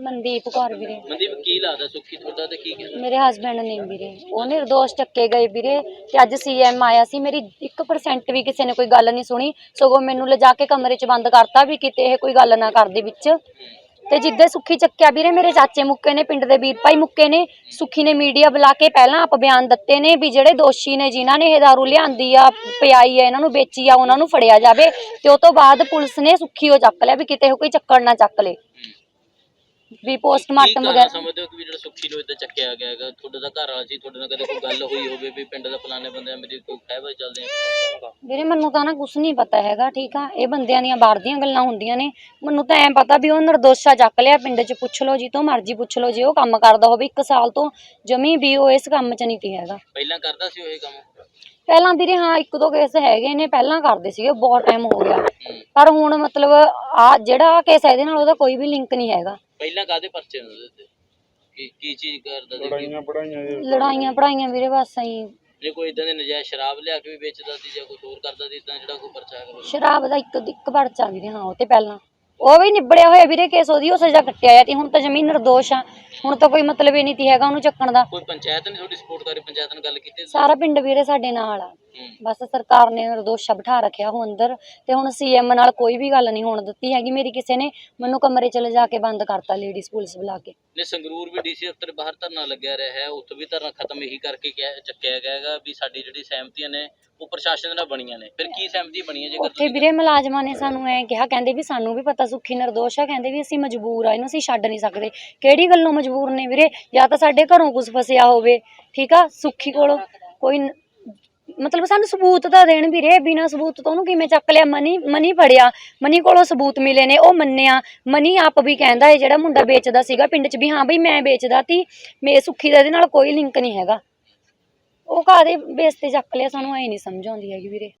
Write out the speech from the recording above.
ਮਨਦੀਪ ਕੌਰ ਵੀਰੇ। ਮਨਦੀਪ ਕੀ ਲੱਗਦਾ ਸੁੱਖੀ ਤੁਹਾਡਾ ਤੇ ਕੀ ਕਹਿੰਦਾ? ਮੇਰੇ ਹਸਬੰਡ ਨੇ ਵੀਰੇ। ਉਹ ਨਿਰਦੋਸ਼ ਚੱਕੇ ਗਏ ਵੀਰੇ ਤੇ ਅੱਜ ਸੀਐਮ ਆਇਆ ਸੀ। ਮੇਰੀ 1% ਵੀ ਕਿਸੇ ਨੇ ਕੋਈ ਗੱਲ ਨਹੀਂ ਸੁਣੀ। ਸਗੋਂ ਮੈਨੂੰ ਲਿਜਾ ਕੇ ਕਮਰੇ 'ਚ ਬੰਦ ਕਰਤਾ ਵੀ ਕਿਤੇ ਇਹ ਕੋਈ ਗੱਲ ਨਾ ਕਰਦੇ ਵਿੱਚ। ਤੇ ਜਿੱਦੇ ਸੁੱਖੀ ਚੱਕਿਆ ਵੀਰੇ ਮੇਰੇ ਚਾਚੇ ਮੁੱਕੇ ਨੇ ਪਿੰਡ ਦੇ ਵੀਰ ਭਾਈ ਮੁੱਕੇ ਨੇ ਸੁੱਖੀ ਨੇ ਮੀਡੀਆ ਬੁਲਾ ਕੇ ਪਹਿਲਾਂ ਆਪ ਬਿਆਨ ਦਿੱਤੇ ਨੇ ਵੀ ਜਿਹੜੇ ਦੋਸ਼ੀ ਨੇ ਜਿਨ੍ਹਾਂ ਨੇ ਇਹ ਦਾਰੂ ਲਿਆਂਦੀ ਆ ਪਿਆਈ ਆ ਇਹਨਾਂ ਨੂੰ ਵੇਚੀ ਆ ਉਹਨਾਂ ਨੂੰ ਫੜਿਆ ਜਾਵੇ ਤੇ ਉਸ ਤੋਂ ਬਾਅਦ ਪੁਲਿਸ ਨੇ ਸੁੱਖੀ ਉਹ ਚੱਕ ਲਿਆ ਵੀ ਕਿਤੇ ਇਹ ਕੋਈ ਚੱਕਰ ਨਾ ਚੱਕ ਲੇ। ਵੀ ਪੋਸਟਮਾਰਟਮ ਵਗੈਰਾ। ਸਮਝਦੇ ਹੋ ਕਿ ਵੀ ਜਿਹੜਾ ਸੁੱਖੀ ਨੂੰ ਇਦਾਂ ਚੱਕਿਆ ਗਿਆ ਹੈਗਾ ਤੁਹਾਡਾ ਤਾਂ ਘਰ ਵਾਲਾ ਸੀ ਤੁਹਾਡੇ ਨਾਲ ਕਦੇ ਕੋਈ ਗੱਲ ਹੋਈ ਹੋਵੇ ਵੀ ਪਿੰਡ ਦਾ ਫਲਾਣੇ ਬੰਦੇ ਮੇਰੀ ਕੋਈ ਖਹਿਬਾ ਚੱਲਦੇ ਆ ਵੀਰੇ ਮੈਨੂੰ ਤਾਂ ਨਾ ਕੁਛ ਨਹੀਂ ਪਤਾ ਹੈਗਾ ਠੀਕ ਆ? ਇਹ ਬੰਦਿਆਂ ਦੀਆਂ ਬਾਹਰ ਦੀਆਂ ਗੱਲਾਂ ਹੁੰਦੀਆਂ ਨੇ। ਮੈਨੂੰ ਤਾਂ ਐਂ ਪਤਾ ਵੀ ਉਹ ਨਿਰਦੋਸ਼ਾ ਚੱਕ ਲਿਆ ਪਿੰਡ 'ਚ ਪੁੱਛ ਲਓ ਜੀ ਤੋਂ ਮਰਜ਼ੀ ਪੁੱਛ ਲਓ ਜੇ ਉਹ ਕੰਮ ਕਰਦਾ ਹੋਵੇ ਇੱਕ ਸਾਲ ਤੋਂ ਜਮੀ ਵੀ ਉਹ ਇਸ ਕੰਮ 'ਚ ਨਹੀਂ ਤੀ ਹੈਗਾ। ਪਹਿਲਾਂ ਕਰਦਾ ਸੀ ਉਹ ਇਹ ਕੰਮ? ਪਹਿਲਾਂ ਵੀਰੇ ਹਾਂ ਇੱਕ ਦੋ ਕੇਸ ਹੈਗੇ ਨੇ ਪਹਿਲਾਂ ਕਰਦੇ ਸੀਗੇ ਬਹੁਤ ਟਾਈਮ ਹੋ ਗਿਆ। ਪਰ ਹੁਣ ਮਤਲਬ ਆ ਜਿਹੜਾ ਕੇਸ ਹੈ ਇਹਦੇ ਨਾਲ ਉਹਦਾ ਕੋਈ ਵੀ ਲਿੰਕ ਨਹੀਂ ਹੈਗਾ। ਪਹਿਲਾਂ ਕਾਦੇ ਪਰਚੇ ਨੇ ਉਹਦੇ ਤੇ ਕੀ ਕੀ ਚੀਜ਼ ਕਰਦਾ ਸੀ? ਕੀ- ਲੜਾਈਆਂ ਪੜਾਈਆਂ ਵੀਰੇ ਬਸ ਐਂ ਜੇ ਕੋਈ ਇਦਾਂ ਦੇ ਨਜਾਇਜ਼ ਸ਼ਰਾਬ ਲਿਆ ਕੇ ਵੀ ਵੇਚਦਾ ਸੀ ਜਾਂ ਕੁਝ ਹੋਰ ਕਰਦਾ ਸੀ ਤਾਂ ਜਿਹੜਾ ਕੋਈ ਪਰਚਾ ਹੈਗਾ ਸ਼ਰਾਬ ਦਾ ਇੱਕ ਇੱਕ ਪਰਚਾ ਵੀਰੇ ਹਾਂ ਉਹ ਤੇ ਪਹਿਲਾਂ। ਉਹ ਵੀ ਨਿਬੜਿਆ ਹੋਇਆ ਵੀਰੇ ਕੇਸ ਉਹਦੀ ਉਹ ਸਜ਼ਾ ਕੱਟਿਆ ਆ ਤੇ ਹੁਣ ਤਾਂ ਜ਼ਮੀਨ ਨਿਰਦੋਸ਼ ਆ। ਹੁਣ ਤਾਂ ਕੋਈ ਮਤਲਬ ਹੀ ਨਹੀਂ ਤੀ ਹੈਗਾ ਉਹਨੂੰ ਚੱਕਣ ਦਾ। ਕੋਈ ਪੰਚਾਇਤ ਨੇ ਤੁਹਾਡੀ ਸਪੋਰਟ ਕਰੀ ਪੰਚਾਇਤ ਨਾਲ ਗੱਲ ਕੀਤੀ? ਸਾਰਾ ਪਿੰਡ ਵੀਰੇ ਸਾਡੇ ਨਾਲ ਆ। ਬਸ ਸਰਕਾਰ ਨੇ ਨਿਰਦੋਸ਼ਾ ਬਿਠਾ ਰੱਖਿਆ ਉਹ ਅੰਦਰ ਤੇ ਹੁਣ ਸੀਐਮ ਨਾਲ ਕੋਈ ਵੀ ਗੱਲ ਨਹੀਂ ਹੋਣ ਦਿੱਤੀ ਹੈਗੀ। ਮੇਰੀ ਕਿਸੇ ਨੇ ਮੈਨੂੰ ਕਮਰੇ ਚ ਲਿਜਾ ਕੇ ਬੰਦ ਕਰਤਾ ਲੇਡੀਜ਼ ਪੁਲਿਸ ਬੁਲਾ ਕੇ। ਨੇ ਸੰਗਰੂਰ ਵੀ ਡੀਸੀ ਦਫ਼ਤਰ ਬਾਹਰ ਧਰਨਾ ਲੱਗਿਆ ਰਿਹਾ ਹੈ। ਉੱਥੇ ਵੀ ਧਰਨਾ ਖਤਮ ਇਹੀ ਕਰਕੇ ਚੱਕਿਆ ਗਿਆ ਹੈਗਾ ਵੀ ਸਾਡੀ ਜਿਹੜੀ ਸਹਿਮਤੀਆਂ ਨੇ ਉਹ ਪ੍ਰਸ਼ਾਸਨ ਨਾਲ ਬਣੀਆਂ ਨੇ। ਫਿਰ ਕੀ ਸਹਿਮਤੀ ਬਣੀ ਹੈ ਜੇਕਰ ਉੱਥੇ ਵੀਰੇ ਮੁਲਾਜ਼ਮਾਂ ਨੇ ਸਾਨੂੰ ਐ ਕਿਹਾ ਕਹਿੰਦੇ ਵੀ ਸਾਨੂੰ ਵੀ ਪਤਾ ਸੁੱਖੀ ਨਿਰਦੋਸ਼ ਆ ਕਹਿੰਦੇ ਵੀ ਅਸੀਂ ਮਜਬੂਰ ਆ ਇਹਨੂੰ ਅਸੀਂ ਛੱਡ ਨਹੀਂ ਸਕਦੇ। ਕਿਹੜੀ ਗੱਲੋਂ ਮਜਬੂਰ ਨੇ ਵੀਰੇ? ਜਾਂ ਤਾਂ ਸਾਡੇ ਘਰੋਂ ਕੁਝ ਫਸਿਆ ਹੋਵੇ ਠੀਕ ਆ? ਸੁੱਖੀ ਕੋਲੋਂ ਕੋਈ ਮਤਲਬ ਸਾਨੂੰ ਸਬੂਤ ਤਾਂ ਦੇਣ ਵੀਰੇ, ਬਿਨਾਂ ਸਬੂਤ ਤੋਂ ਉਹਨੂੰ ਕਿਵੇਂ ਚੱਕ ਲਿਆ? ਮਨੀ ਮਨੀ ਫੜਿਆ। ਮਨੀ ਕੋਲੋਂ ਸਬੂਤ ਮਿਲੇ ਨੇ, ਉਹ ਮੰਨਿਆ। ਮਨੀ ਆਪ ਵੀ ਕਹਿੰਦਾ ਹੈ ਜਿਹੜਾ ਮੁੰਡਾ ਵੇਚਦਾ ਸੀਗਾ ਪਿੰਡ 'ਚ ਵੀ, ਹਾਂ ਬਈ ਮੈਂ ਵੇਚਦਾ ਤੀ, ਮੇ ਸੁੱਖੀ ਦਾ ਇਹਦੇ ਨਾਲ ਕੋਈ ਲਿੰਕ ਨਹੀਂ ਹੈਗਾ। ਉਹ ਕਾਦੇ ਬੇਸ ਤੇ ਚੱਕ ਲਿਆ ਸਾਨੂੰ, ਐ ਨਹੀਂ ਸਮਝ ਆਉਂਦੀ ਹੈਗੀ ਵੀਰੇ।